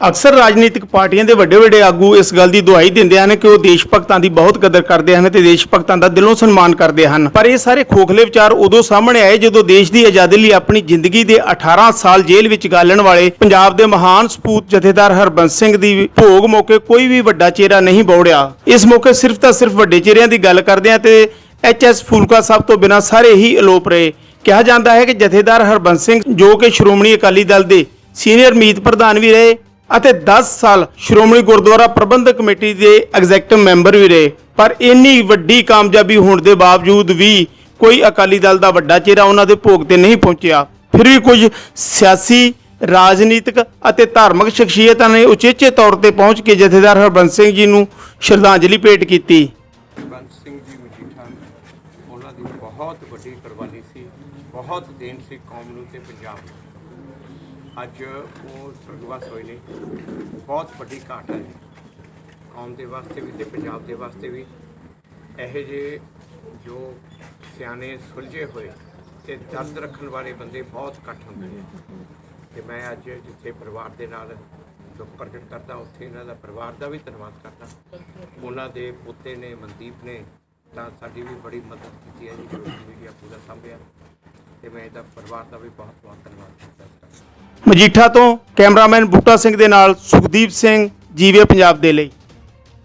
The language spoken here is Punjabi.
ਅਕਸਰ ਰਾਜਨੀਤਿਕ ਪਾਰਟੀਆਂ ਦੇ ਵੱਡੇ ਵੱਡੇ ਆਗੂ ਇਸ ਗੱਲ ਦੀ ਦੁਹਾਈ ਦਿੰਦੇ ਹਨ ਕਿ ਉਹ ਦੇਸ਼ ਭਗਤਾਂ ਦੀ ਬਹੁਤ ਕਦਰ ਕਰਦੇ ਹਨ ਤੇ ਦੇਸ਼ ਭਗਤਾਂ ਦਾ ਦਿਲੋਂ ਸਨਮਾਨ ਕਰਦੇ ਹਨ। ਪਰ ਇਹ ਸਾਰੇ ਖੋਖਲੇ ਵਿਚਾਰ ਉਦੋਂ ਸਾਹਮਣੇ ਆਏ ਜਦੋਂ ਦੇਸ਼ ਦੀ ਆਜ਼ਾਦੀ ਲਈ ਆਪਣੀ ਜ਼ਿੰਦਗੀ ਦੇ 18 ਸਾਲ ਜੇਲ੍ਹ ਵਿੱਚ ਗਾਲਣ ਵਾਲੇ ਪੰਜਾਬ ਦੇ ਮਹਾਨ ਸਪੂਤ ਜਥੇਦਾਰ ਹਰਬੰਸ ਸਿੰਘ ਦੀ ਭੋਗ ਮੌਕੇ ਕੋਈ ਵੀ ਵੱਡਾ ਚਿਹਰਾ ਨਹੀਂ ਬੌੜਿਆ। ਇਸ ਮੌਕੇ ਸਿਰਫ ਤਾਂ ਸਿਰਫ ਵੱਡੇ ਚਿਹਰਿਆਂ ਦੀ ਗੱਲ ਕਰਦੇ ਹਾਂ ਤੇ ਐਚਐਸ ਫੂਲਕਾ ਸਾਹਿਬ ਤੋਂ ਬਿਨਾਂ ਸਾਰੇ ਹੀ ਅਲੋਪ ਰਹੇ। ਕਿਹਾ ਜਾਂਦਾ ਹੈ ਕਿ ਜਥੇਦਾਰ ਹਰਬੰਸ ਸਿੰਘ ਜੋ ਕਿ ਸ਼੍ਰੋਮਣੀ ਅਕਾਲੀ ਦਲ ਦੇ ਸੀਨੀਅਰ ਮੀਤ ਪ੍ਰਧਾਨ ਵੀ ਰਹੇ ਅਤੇ 10 ਸਾਲ ਸ਼੍ਰੋਮਣੀ ਗੁਰਦੁਆਰਾ ਪ੍ਰਬੰਧਕ ਕਮੇਟੀ ਦੇ ਐਗਜ਼ੈਕਟਿਵ ਮੈਂਬਰ ਵੀ ਰਹੇ। ਪਰ ਇੰਨੀ ਵੱਡੀ ਕਾਮਯਾਬੀ ਹੋਣ ਦੇ ਬਾਵਜੂਦ ਵੀ ਕੋਈ ਅਕਾਲੀ ਦਲ ਦਾ ਵੱਡਾ ਚਿਹਰਾ ਉਹਨਾਂ ਦੇ ਭੋਗ ਤੇ ਨਹੀਂ ਪਹੁੰਚਿਆ। ਫਿਰ ਵੀ ਕੁਝ ਸਿਆਸੀ, ਰਾਜਨੀਤਿਕ ਅਤੇ ਧਾਰਮਿਕ ਸ਼ਖਸੀਅਤਾਂ ਨੇ ਉਚੇਚੇ ਤੌਰ ਤੇ ਪਹੁੰਚ ਕੇ ਜਥੇਦਾਰ ਹਰਬੰਸ ਸਿੰਘ ਜੀ ਨੂੰ ਸ਼ਰਧਾਂਜਲੀ ਭੇਟ ਕੀਤੀ। ਬੰਦ ਸਿੰਘ ਜੀ ਮਜੀਠਾ ਉਹਨਾਂ ਦੀ ਬਹੁਤ ਵੱਡੀ ਕੁਰਬਾਨੀ ਸੀ, ਬਹੁਤ ਦੇਣ ਸੀ ਕੌਮ ਨੂੰ ਤੇ ਪੰਜਾਬ ਨੂੰ। ਅੱਜ ਉਹ ਸਰਗਵਾਸ ਹੋਏ ਨੇ। ਬਹੁਤ ਵੱਡੀ ਘਾਟ ਹੈ। ਕੌਮ ਦੇ ਵਾਸਤੇ ਵੀ ਤੇ ਪੰਜਾਬ ਦੇ ਵਾਸਤੇ ਵੀ। ਇਹੋ ਜਿਹੇ ਜੋ ਸਿਆਣੇ ਸੁਲਝੇ ਹੋਏ ਤੇ ਦਰਦ ਰੱਖਣ ਵਾਲੇ ਬੰਦੇ ਬਹੁਤ ਘੱਟ ਹੁੰਦੇ ਨੇ। ਤੇ ਮੈਂ ਅੱਜ ਜਿੱਥੇ ਪਰਿਵਾਰ ਦੇ ਨਾਲ ਦੁੱਖ ਪ੍ਰਗਟ ਕਰਦਾ, ਉੱਥੇ ਇਹਨਾਂ ਦਾ ਪਰਿਵਾਰ ਦਾ ਵੀ ਧੰਨਵਾਦ ਕਰਦਾ। ਉਹਨਾਂ ਦੇ ਪੁੱਤੇ ਨੇ, ਮਨਦੀਪ ਨੇ, ਤਾਂ ਸਾਡੀ ਵੀ ਬੜੀ ਮਦਦ ਕੀਤੀ ਹੈ ਜੀ ਸੋਸ਼ਲ ਮੀਡੀਆ ਪੂਰਾ ਸੰਭਿਆ। ਤੇ ਮੈਂ ਇਹਦਾ ਪਰਿਵਾਰ ਦਾ ਵੀ ਬਹੁਤ ਬਹੁਤ ਧੰਨਵਾਦ ਕਰਦਾ। ਮਜੀਠਾ ਤੋਂ ਕੈਮਰਾਮੈਨ ਬੂਟਾ ਸਿੰਘ ਦੇ ਨਾਲ ਸੁਖਦੀਪ ਸਿੰਘ ਜੀਵੇ ਪੰਜਾਬ ਦੇ ਲਈ।